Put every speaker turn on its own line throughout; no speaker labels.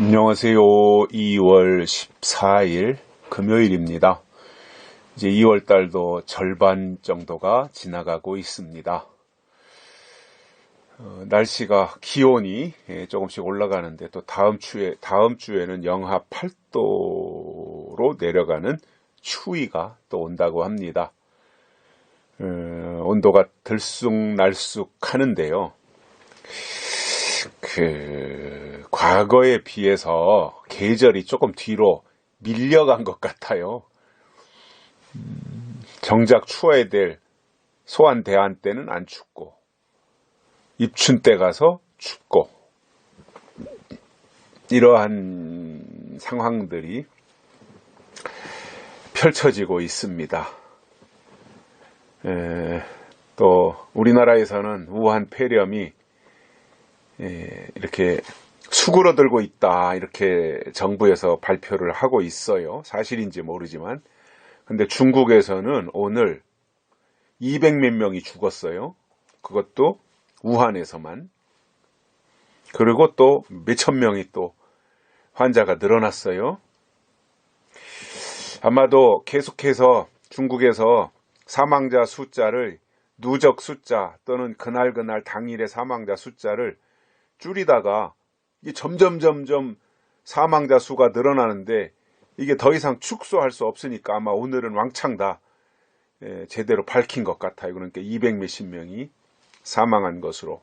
안녕하세요. 2월 14일 금요일입니다. 이제 2월 달도 절반 정도가 지나가고 있습니다. 어, 날씨가 기온이 예, 조금씩 올라가는데 또 다음 주에 다음 주에는 영하 8도로 내려가는 추위가 또 온다고 합니다. 어, 온도가 들쑥날쑥 하는데요. 그 과거에 비해서 계절이 조금 뒤로 밀려간 것 같아요. 음, 정작 추워야 될 소환 대한 때는 안 춥고 입춘 때 가서 춥고 이러한 상황들이 펼쳐지고 있습니다. 에, 또 우리나라에서는 우한 폐렴이 에, 이렇게 수그러들고 있다 이렇게 정부에서 발표를 하고 있어요. 사실인지 모르지만 근데 중국에서는 오늘 200몇 명이 죽었어요. 그것도 우한에서만. 그리고 또 몇천 명이 또 환자가 늘어났어요. 아마도 계속해서 중국에서 사망자 숫자를 누적 숫자 또는 그날그날 당일의 사망자 숫자를 줄이다가 점점 점점 사망자 수가 늘어나는데 이게 더 이상 축소할 수 없으니까 아마 오늘은 왕창 다 예, 제대로 밝힌 것 같아요. 그러니까 200 몇십 명이 사망한 것으로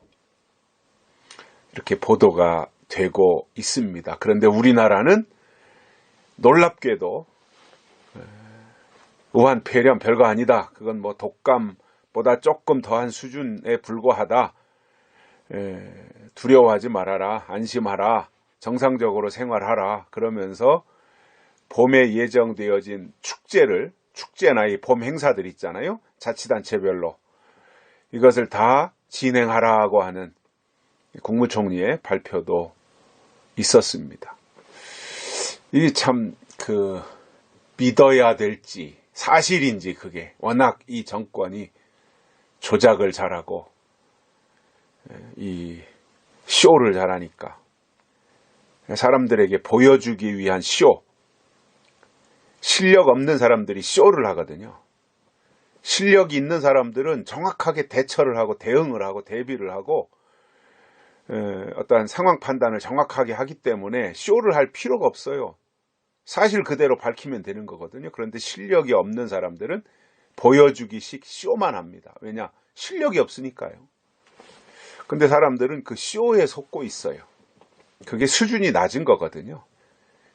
이렇게 보도가 되고 있습니다. 그런데 우리나라는 놀랍게도 예, 우한 폐렴 별거 아니다. 그건 뭐 독감보다 조금 더한 수준에 불과하다. 예, 두려워하지 말아라. 안심하라. 정상적으로 생활하라. 그러면서 봄에 예정되어진 축제를 축제나 이 봄 행사들 있잖아요. 자치단체별로 이것을 다 진행하라고 하는 국무총리의 발표도 있었습니다. 이 참 그 믿어야 될지 사실인지 그게 워낙 이 정권이 조작을 잘하고 이 쇼를 잘하니까 사람들에게 보여주기 위한 쇼 실력 없는 사람들이 쇼를 하거든요. 실력이 있는 사람들은 정확하게 대처를 하고 대응을 하고 대비를 하고 어떠한 상황 판단을 정확하게 하기 때문에 쇼를 할 필요가 없어요. 사실 그대로 밝히면 되는 거거든요. 그런데 실력이 없는 사람들은 보여주기식 쇼만 합니다. 왜냐? 실력이 없으니까요. 근데 사람들은 그 쇼에 속고 있어요. 그게 수준이 낮은 거거든요.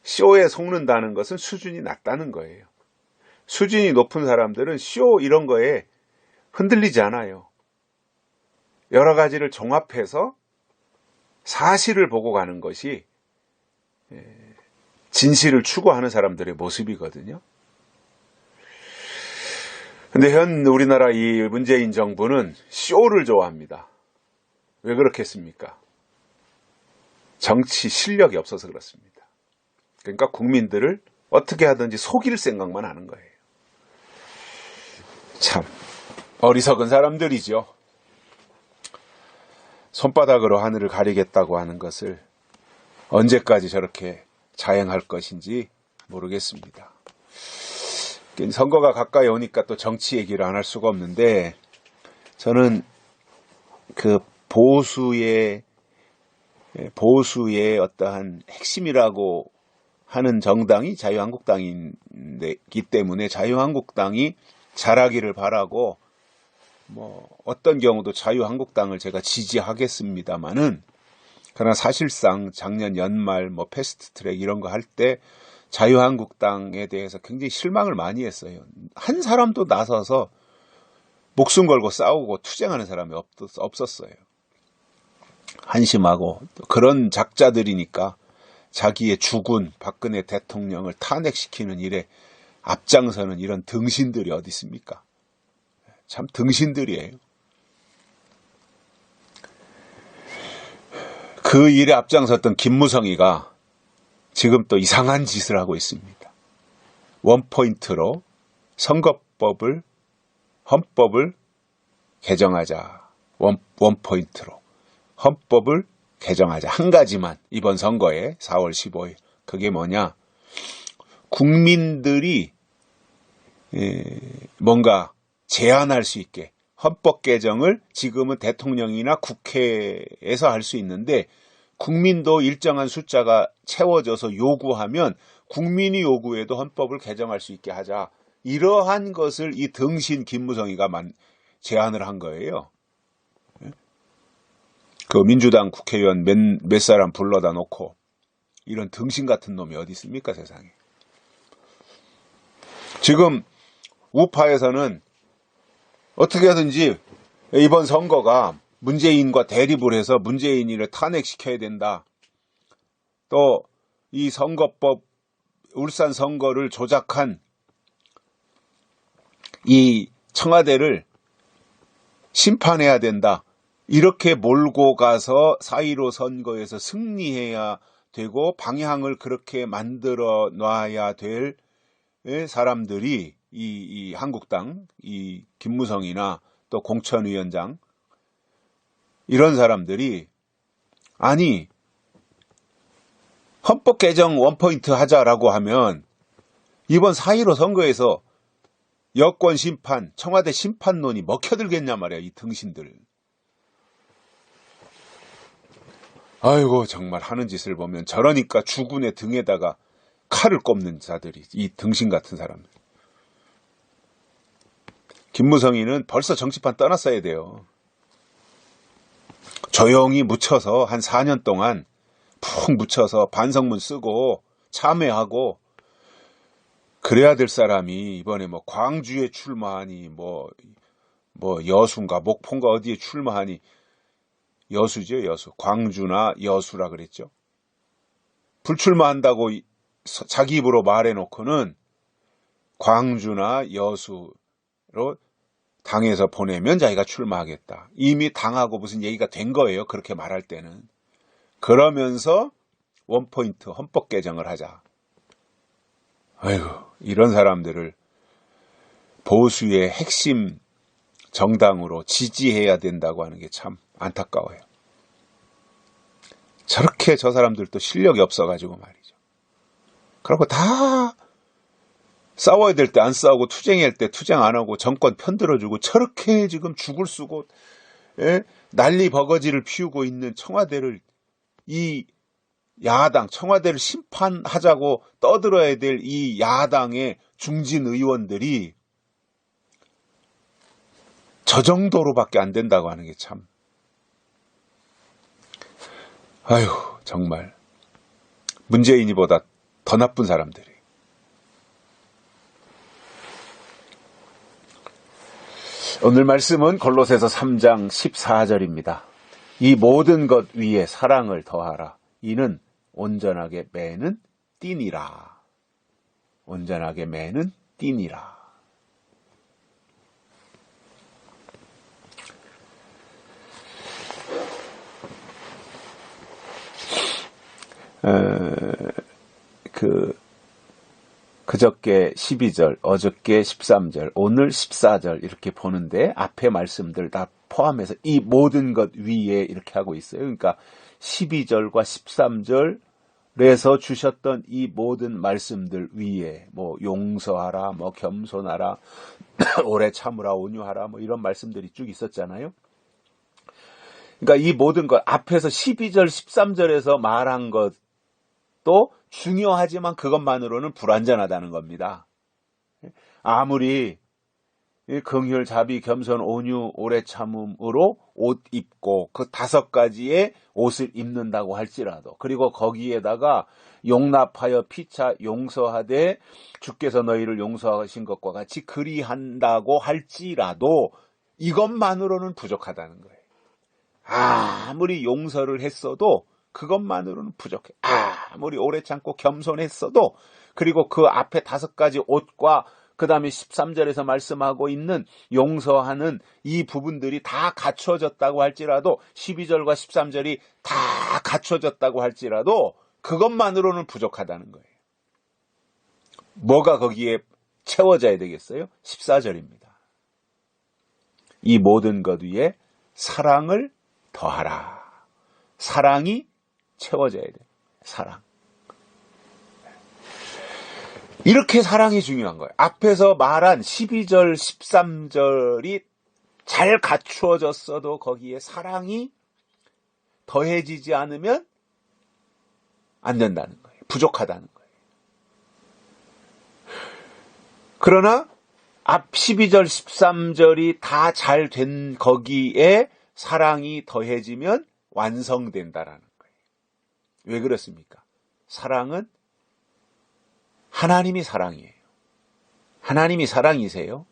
쇼에 속는다는 것은 수준이 낮다는 거예요. 수준이 높은 사람들은 쇼 이런 거에 흔들리지 않아요. 여러 가지를 종합해서 사실을 보고 가는 것이 예, 진실을 추구하는 사람들의 모습이거든요. 근데 현 우리나라 이 문재인 정부는 쇼를 좋아합니다. 왜 그렇겠습니까? 정치 실력이 없어서 그렇습니다. 그러니까 국민들을 어떻게 하든지 속일 생각만 하는 거예요. 참 어리석은 사람들이죠. 손바닥으로 하늘을 가리겠다고 하는 것을 언제까지 저렇게 자행할 것인지 모르겠습니다. 선거가 가까이 오니까 또 정치 얘기를 안 할 수가 없는데 저는 그 보수의 보수의 어떠한 핵심이라고 하는 정당이 자유한국당이기 때문에 자유한국당이 잘하기를 바라고 뭐 어떤 경우도 자유한국당을 제가 지지하겠습니다마는 그러나 사실상 작년 연말 뭐 패스트트랙 이런 거 할 때 자유한국당에 대해서 굉장히 실망을 많이 했어요. 한 사람도 나서서 목숨 걸고 싸우고 투쟁하는 사람이 없었어요. 한심하고 그런 작자들이니까 자기의 죽은 박근혜 대통령을 탄핵시키는 일에 앞장서는 이런 등신들이 어디 있습니까? 참 등신들이에요. 그 일에 앞장섰던 김무성이가 지금 또 이상한 짓을 하고 있습니다. 원포인트로 선거법을, 헌법을 개정하자. 원, 원포인트로. 헌법을 개정하자. 한 가지만 이번 선거에 4월 15일 그게 뭐냐? 국민들이 에, 뭔가 제안할 수 있게 헌법 개정을 지금은 대통령이나 국회에서 할 수 있는데 국민도 일정한 숫자가 채워져서 요구하면 국민이 요구해도 헌법을 개정할 수 있게 하자. 이러한 것을 이 등신 김무성이가 만, 제안을 한 거예요. 그 민주당 국회의원 몇, 몇 사람 불러다 놓고 이런 등신 같은 놈이 어디 있습니까 세상에. 지금 우파에서는 어떻게든지 이번 선거가 문재인과 대립을 해서 문재인이를 탄핵시켜야 된다. 또 이 선거법 울산 선거를 조작한 이 청와대를 심판해야 된다. 이렇게 몰고 가서 4.15 선거에서 승리해야 되고 방향을 그렇게 만들어 놔야 될 사람들이 이, 이 한국당, 이 김무성이나 또 공천위원장 이런 사람들이 아니 헌법 개정 원포인트 하자라고 하면 이번 4.15 선거에서 여권 심판, 청와대 심판론이 먹혀들겠냐 말이야, 이 등신들. 아이고, 정말 하는 짓을 보면 저러니까 주군의 등에다가 칼을 꼽는 자들이, 이 등신 같은 사람들. 김무성이는 벌써 정치판 떠났어야 돼요. 조용히 묻혀서 한 4년 동안 푹 묻혀서 반성문 쓰고 참회하고 그래야 될 사람이 이번에 뭐 광주에 출마하니 뭐, 뭐 여수인가 목포인가 어디에 출마하니 여수죠 여수. 광주나 여수라 그랬죠. 불출마한다고 자기 입으로 말해놓고는 광주나 여수로 당에서 보내면 자기가 출마하겠다. 이미 당하고 무슨 얘기가 된 거예요 그렇게 말할 때는. 그러면서 원포인트 헌법 개정을 하자. 아이고, 이런 사람들을 보수의 핵심 정당으로 지지해야 된다고 하는 게 참 안타까워요. 저렇게 저 사람들도 실력이 없어가지고 말이죠. 그리고 다 싸워야 될 때 안 싸우고 투쟁할 때 투쟁 안 하고 정권 편들어주고 저렇게 지금 죽을 쓰고 예? 난리 버거지를 피우고 있는 청와대를 이 야당, 청와대를 심판하자고 떠들어야 될 이 야당의 중진 의원들이 저 정도로밖에 안 된다고 하는 게 참. 아휴, 정말. 문재인이보다 더 나쁜 사람들이. 오늘 말씀은 골로새서 3장 14절입니다. 이 모든 것 위에 사랑을 더하라. 이는 온전하게 매는 띠니라. 온전하게 매는 띠니라. 그 그저께 12절, 어저께 13절, 오늘 14절 이렇게 보는데 앞에 말씀들 다 포함해서 이 모든 것 위에 이렇게 하고 있어요. 그러니까 12절과 13절에서 주셨던 이 모든 말씀들 위에 뭐 용서하라, 뭐 겸손하라, 오래 참으라, 온유하라 뭐 이런 말씀들이 쭉 있었잖아요. 그러니까 이 모든 것 앞에서 12절, 13절에서 말한 것 도 중요하지만 그것만으로는 불완전하다는 겁니다. 아무리 긍휼, 자비, 겸손, 온유, 오래 참음으로 옷 입고 그 다섯 가지의 옷을 입는다고 할지라도 그리고 거기에다가 용납하여 피차 용서하되 주께서 너희를 용서하신 것과 같이 그리한다고 할지라도 이것만으로는 부족하다는 거예요. 아무리 용서를 했어도 그것만으로는 부족해. 아 무리 오래 참고 겸손했어도 그리고 그 앞에 다섯 가지 옷과 그 다음에 13절에서 말씀하고 있는 용서하는 이 부분들이 다 갖춰졌다고 할지라도 12절과 13절이 다 갖춰졌다고 할지라도 그것만으로는 부족하다는 거예요. 뭐가 거기에 채워져야 되겠어요? 14절입니다. 이 모든 것 위에 사랑을 더하라. 사랑이 채워져야 돼. 사랑. 이렇게 사랑이 중요한 거예요. 앞에서 말한 12절, 13절이 잘 갖추어졌어도 거기에 사랑이 더해지지 않으면 안 된다는 거예요. 부족하다는 거예요. 그러나 앞 12절, 13절이 다 잘 된 거기에 사랑이 더해지면 완성된다라는 거예요. 왜 그렇습니까? 사랑은 하나님이 사랑이에요. 하나님이 사랑이세요.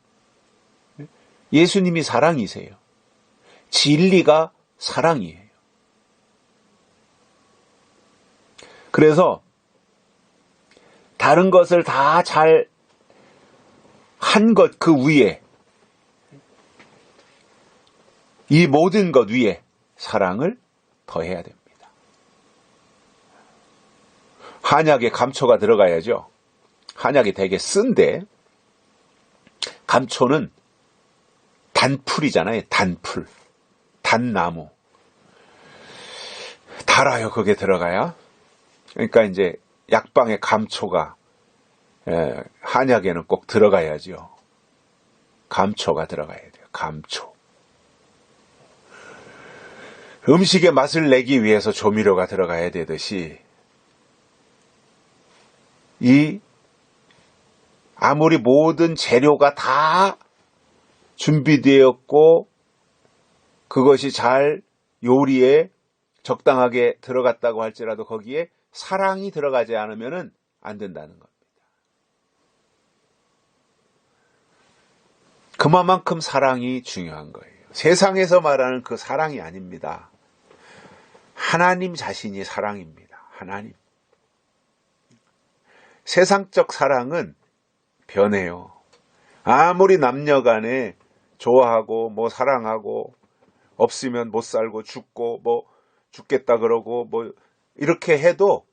예수님이 사랑이세요. 진리가 사랑이에요. 그래서 다른 것을 다 잘 한 것 그 위에 이 모든 것 위에 사랑을 더해야 됩니다. 한약에 감초가 들어가야죠. 한약이 되게 쓴데 감초는 단풀이잖아요. 단풀. 단나무. 달아요. 그게 들어가야. 그러니까 이제 약방에 감초가 에, 한약에는 꼭 들어가야죠. 감초가 들어가야 돼요. 감초. 음식의 맛을 내기 위해서 조미료가 들어가야 되듯이 이 아무리 모든 재료가 다 준비되었고 그것이 잘 요리에 적당하게 들어갔다고 할지라도 거기에 사랑이 들어가지 않으면 안 된다는 겁니다. 그만큼 사랑이 중요한 거예요. 세상에서 말하는 그 사랑이 아닙니다. 하나님 자신이 사랑입니다. 하나님. 세상적 사랑은 변해요. 아무리 남녀 간에 좋아하고 뭐 사랑하고 없으면 못 살고 죽고 뭐 죽겠다 그러고 뭐 이렇게 해도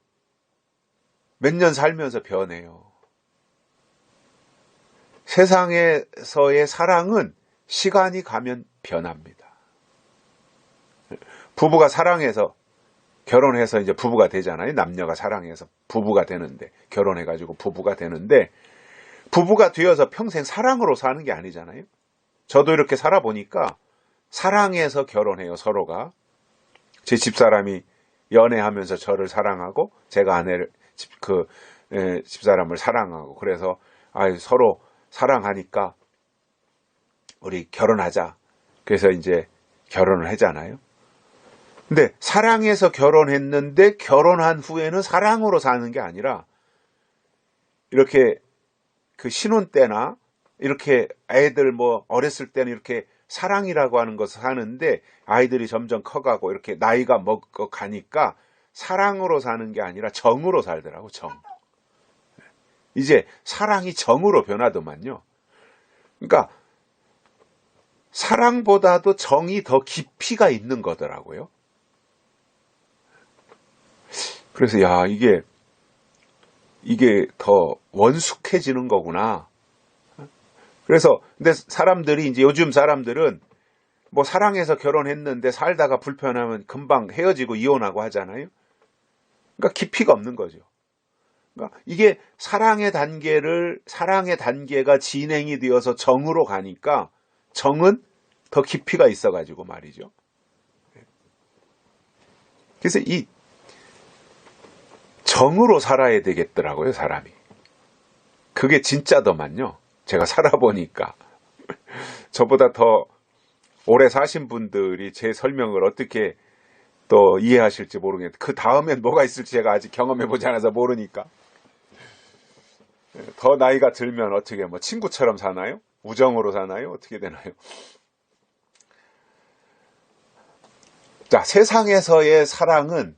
몇 년 살면서 변해요. 세상에서의 사랑은 시간이 가면 변합니다. 부부가 사랑해서 결혼해서 이제 부부가 되잖아요. 남녀가 사랑해서 부부가 되는데 결혼해가지고 부부가 되는데 부부가 되어서 평생 사랑으로 사는 게 아니잖아요. 저도 이렇게 살아보니까 사랑해서 결혼해요, 서로가. 제 집사람이 연애하면서 저를 사랑하고 제가 아내를 그 에, 집사람을 사랑하고 그래서 아 서로 사랑하니까 우리 결혼하자. 그래서 이제 결혼을 하잖아요. 근데 사랑해서 결혼했는데 결혼한 후에는 사랑으로 사는 게 아니라 이렇게 그 신혼 때나 이렇게 아이들 뭐 어렸을 때는 이렇게 사랑이라고 하는 것을 사는데 아이들이 점점 커가고 이렇게 나이가 먹고 가니까 사랑으로 사는 게 아니라 정으로 살더라고 정. 이제 사랑이 정으로 변하더만요. 그러니까 사랑보다도 정이 더 깊이가 있는 거더라고요. 그래서 야 이게 이게 더 원숙해지는 거구나. 그래서 근데 사람들이 이제 요즘 사람들은 뭐 사랑해서 결혼했는데 살다가 불편하면 금방 헤어지고 이혼하고 하잖아요. 그러니까 깊이가 없는 거죠. 그러니까 이게 사랑의 단계를 사랑의 단계가 진행이 되어서 정으로 가니까 정은 더 깊이가 있어 가지고 말이죠. 그래서 이 정으로 살아야 되겠더라고요, 사람이. 그게 진짜더만요. 제가 살아보니까. 저보다 더 오래 사신 분들이 제 설명을 어떻게 또 이해하실지 모르겠는데, 그 다음엔 뭐가 있을지 제가 아직 경험해보지 않아서 모르니까. 더 나이가 들면 어떻게 뭐 친구처럼 사나요? 우정으로 사나요? 어떻게 되나요? 자, 세상에서의 사랑은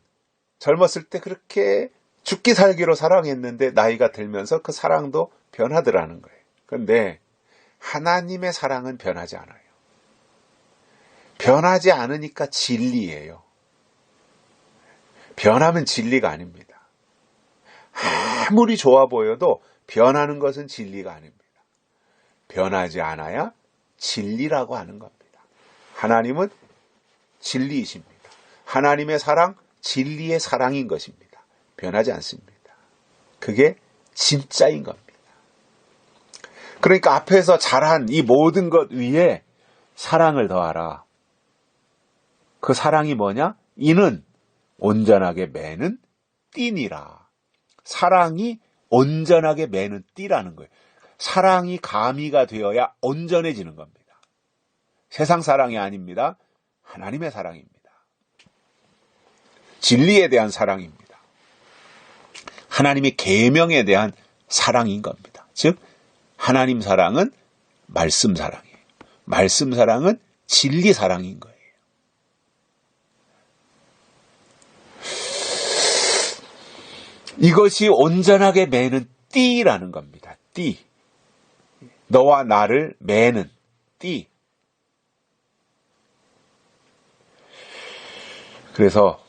젊었을 때 그렇게 죽기 살기로 사랑했는데 나이가 들면서 그 사랑도 변하더라는 거예요. 그런데 하나님의 사랑은 변하지 않아요. 변하지 않으니까 진리예요. 변하면 진리가 아닙니다. 아무리 좋아 보여도 변하는 것은 진리가 아닙니다. 변하지 않아야 진리라고 하는 겁니다. 하나님은 진리이십니다. 하나님의 사랑, 진리의 사랑인 것입니다. 변하지 않습니다. 그게 진짜인 겁니다. 그러니까 앞에서 잘한 이 모든 것 위에 사랑을 더하라. 그 사랑이 뭐냐? 이는 온전하게 매는 띠니라. 사랑이 온전하게 매는 띠라는 거예요. 사랑이 가미가 되어야 온전해지는 겁니다. 세상 사랑이 아닙니다. 하나님의 사랑입니다. 진리에 대한 사랑입니다. 하나님의 계명에 대한 사랑인 겁니다. 즉 하나님 사랑은 말씀 사랑이에요. 말씀 사랑은 진리 사랑인 거예요. 이것이 온전하게 매는 띠라는 겁니다. 띠. 너와 나를 매는 띠. 그래서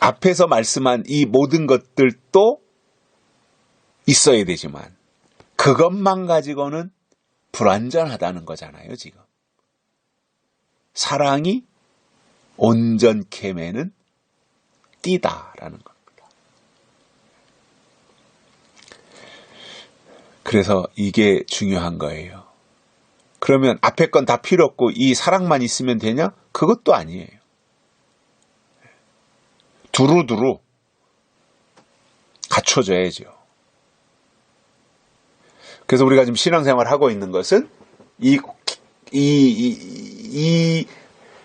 앞에서 말씀한 이 모든 것들도 있어야 되지만 그것만 가지고는 불완전하다는 거잖아요, 지금. 사랑이 온전케 매는 띠다라는 겁니다. 그래서 이게 중요한 거예요. 그러면 앞에 건 다 필요 없고 이 사랑만 있으면 되냐? 그것도 아니에요. 두루두루 갖춰져야죠. 그래서 우리가 지금 신앙생활 하고 있는 것은 이, 이, 이,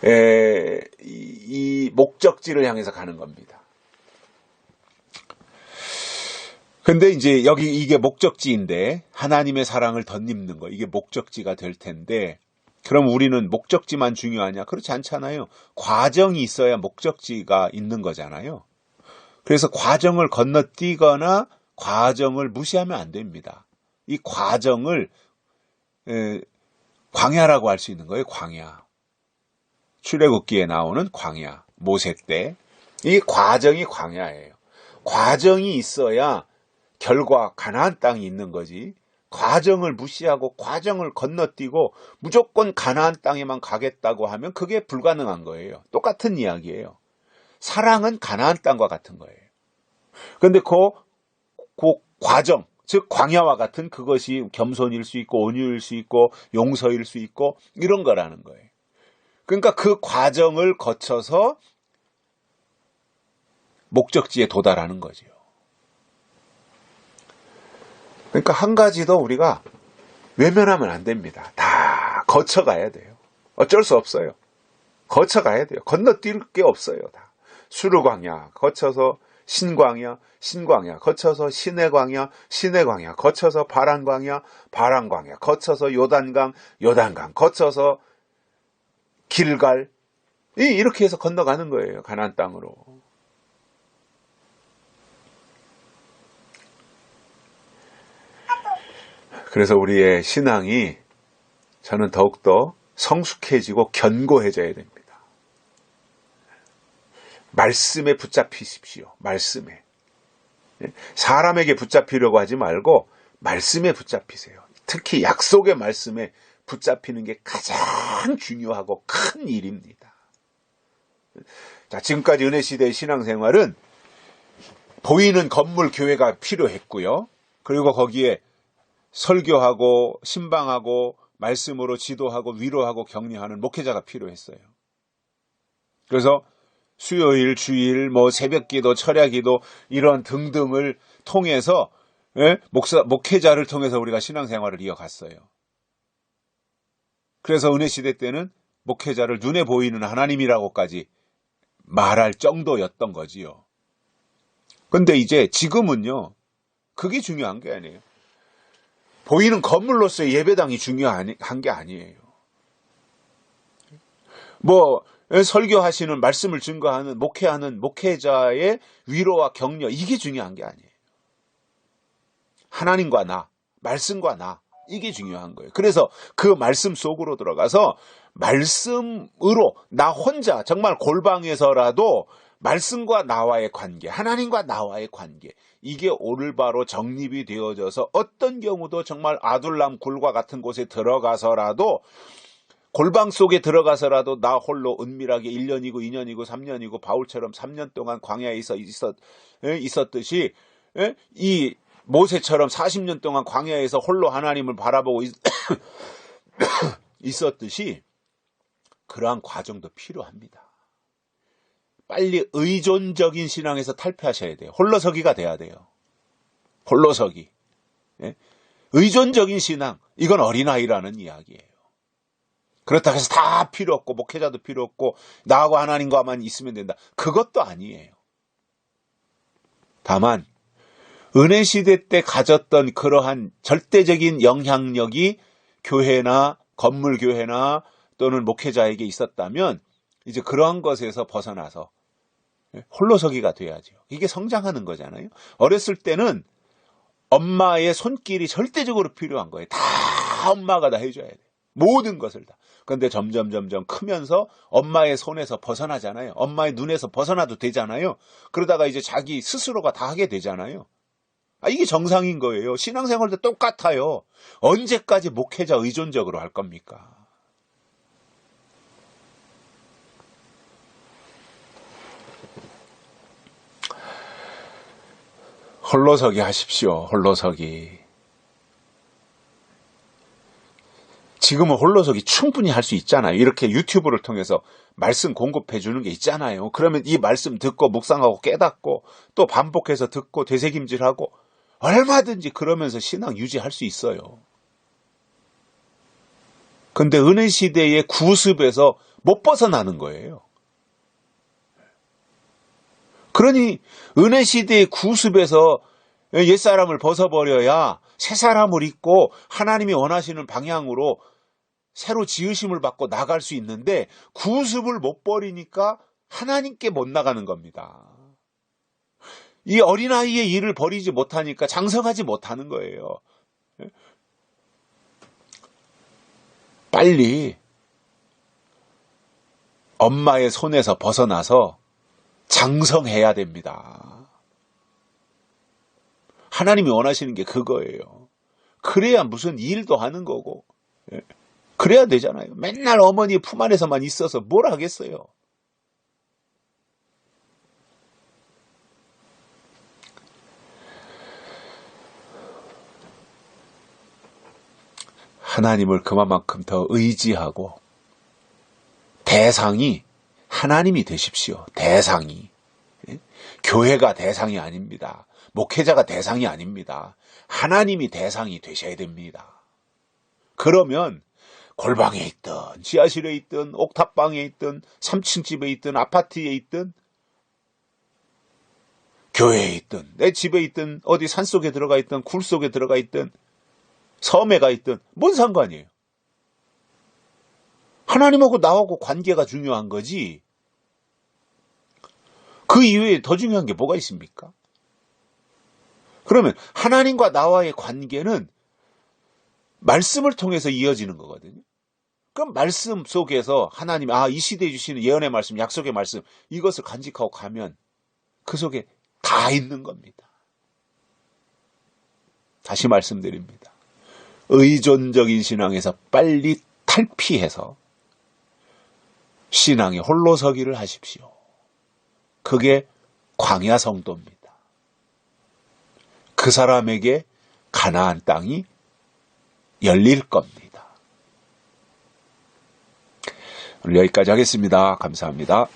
이, 에, 이 목적지를 향해서 가는 겁니다. 근데 이제 여기 이게 목적지인데 하나님의 사랑을 덧입는 거 이게 목적지가 될 텐데 그럼 우리는 목적지만 중요하냐? 그렇지 않잖아요. 과정이 있어야 목적지가 있는 거잖아요. 그래서 과정을 건너뛰거나 과정을 무시하면 안 됩니다. 이 과정을 에, 광야라고 할 수 있는 거예요. 광야. 출애굽기에 나오는 광야. 모세 때. 이 과정이 광야예요. 과정이 있어야 결과 가나안 땅이 있는 거지. 과정을 무시하고 과정을 건너뛰고 무조건 가나안 땅에만 가겠다고 하면 그게 불가능한 거예요. 똑같은 이야기예요. 사랑은 가나안 땅과 같은 거예요. 그런데 그, 그 과정, 즉 광야와 같은 그것이 겸손일 수 있고 온유일 수 있고 용서일 수 있고 이런 거라는 거예요. 그러니까 그 과정을 거쳐서 목적지에 도달하는 거죠. 그러니까 한 가지 더 우리가 외면하면 안 됩니다. 다 거쳐가야 돼요. 어쩔 수 없어요. 거쳐가야 돼요. 건너뛸 게 없어요. 다. 수르광야 거쳐서 신광야, 신광야 거쳐서 신해광야, 신해광야 거쳐서 바란광야, 바란광야 거쳐서 요단강, 요단강 거쳐서 길갈 이렇게 해서 건너가는 거예요. 가나안 땅으로. 그래서 우리의 신앙이 저는 더욱더 성숙해지고 견고해져야 됩니다. 말씀에 붙잡히십시오. 말씀에. 사람에게 붙잡히려고 하지 말고 말씀에 붙잡히세요. 특히 약속의 말씀에 붙잡히는 게 가장 중요하고 큰 일입니다. 자, 지금까지 은혜 시대의 신앙생활은 보이는 건물 교회가 필요했고요. 그리고 거기에 설교하고 신방하고 말씀으로 지도하고 위로하고 격려하는 목회자가 필요했어요. 그래서 수요일, 주일, 뭐 새벽기도, 철야기도 이런 등등을 통해서 예? 목사, 목회자를 통해서 우리가 신앙생활을 이어갔어요. 그래서 은혜 시대 때는 목회자를 눈에 보이는 하나님이라고까지 말할 정도였던 거지요. 근데 이제 지금은요, 그게 중요한 게 아니에요. 보이는 건물로서의 예배당이 중요한 게 아니에요. 뭐 설교하시는 말씀을 증거하는 목회하는 목회자의 위로와 격려 이게 중요한 게 아니에요. 하나님과 나, 말씀과 나 이게 중요한 거예요. 그래서 그 말씀 속으로 들어가서 말씀으로 나 혼자 정말 골방에서라도 말씀과 나와의 관계, 하나님과 나와의 관계, 이게 올바로 정립이 되어져서 어떤 경우도 정말 아둘람 굴과 같은 곳에 들어가서라도 골방 속에 들어가서라도 나 홀로 은밀하게 1년이고 2년이고 3년이고 바울처럼 3년 동안 광야에 있어 있었 에? 있었듯이 에? 이 모세처럼 40년 동안 광야에서 홀로 하나님을 바라보고 있, 있었듯이 그러한 과정도 필요합니다. 빨리 의존적인 신앙에서 탈피하셔야 돼요. 홀로서기가 돼야 돼요. 홀로서기. 예? 의존적인 신앙. 이건 어린아이라는 이야기예요. 그렇다고 해서 다 필요 없고, 목회자도 필요 없고, 나하고 하나님과만 있으면 된다. 그것도 아니에요. 다만, 은혜 시대 때 가졌던 그러한 절대적인 영향력이 교회나 건물 교회나 또는 목회자에게 있었다면 이제 그러한 것에서 벗어나서 홀로서기가 돼야죠. 이게 성장하는 거잖아요. 어렸을 때는 엄마의 손길이 절대적으로 필요한 거예요. 다 엄마가 다 해줘야 돼. 모든 것을 다. 그런데 점점 점점 크면서 엄마의 손에서 벗어나잖아요. 엄마의 눈에서 벗어나도 되잖아요. 그러다가 이제 자기 스스로가 다 하게 되잖아요. 아, 이게 정상인 거예요. 신앙생활도 똑같아요. 언제까지 목회자 의존적으로 할 겁니까? 홀로서기 하십시오. 홀로서기. 지금은 홀로서기 충분히 할 수 있잖아요. 이렇게 유튜브를 통해서 말씀 공급해 주는 게 있잖아요. 그러면 이 말씀 듣고 묵상하고 깨닫고 또 반복해서 듣고 되새김질하고 얼마든지 그러면서 신앙 유지할 수 있어요. 근데 은혜 시대의 구습에서 못 벗어나는 거예요. 그러니 은혜 시대의 구습에서 옛사람을 벗어버려야 새 사람을 입고 하나님이 원하시는 방향으로 새로 지으심을 받고 나갈 수 있는데 구습을 못 버리니까 하나님께 못 나가는 겁니다. 이 어린아이의 일을 버리지 못하니까 장성하지 못하는 거예요. 빨리 엄마의 손에서 벗어나서 장성해야 됩니다. 하나님이 원하시는 게 그거예요. 그래야 무슨 일도 하는 거고, 예. 그래야 되잖아요. 맨날 어머니 품 안에서만 있어서 뭘 하겠어요. 하나님을 그만큼 더 의지하고 대상이 하나님이 되십시오. 대상이. 예? 교회가 대상이 아닙니다. 목회자가 대상이 아닙니다. 하나님이 대상이 되셔야 됩니다. 그러면 골방에 있든 지하실에 있든 옥탑방에 있든 3층 집에 있든 아파트에 있든 교회에 있든 내 집에 있든 어디 산속에 들어가 있든 굴 속에 들어가 있든 섬에 가 있든 뭔 상관이에요. 하나님하고 나하고 관계가 중요한 거지. 그 이외에 더 중요한 게 뭐가 있습니까? 그러면 하나님과 나와의 관계는 말씀을 통해서 이어지는 거거든요. 그럼 말씀 속에서 하나님, 아, 이 시대에 주시는 예언의 말씀, 약속의 말씀, 이것을 간직하고 가면 그 속에 다 있는 겁니다. 다시 말씀드립니다. 의존적인 신앙에서 빨리 탈피해서 신앙의 홀로 서기를 하십시오. 그게 광야 성도입니다. 그 사람에게 가나안 땅이 열릴 겁니다. 오늘 여기까지 하겠습니다. 감사합니다.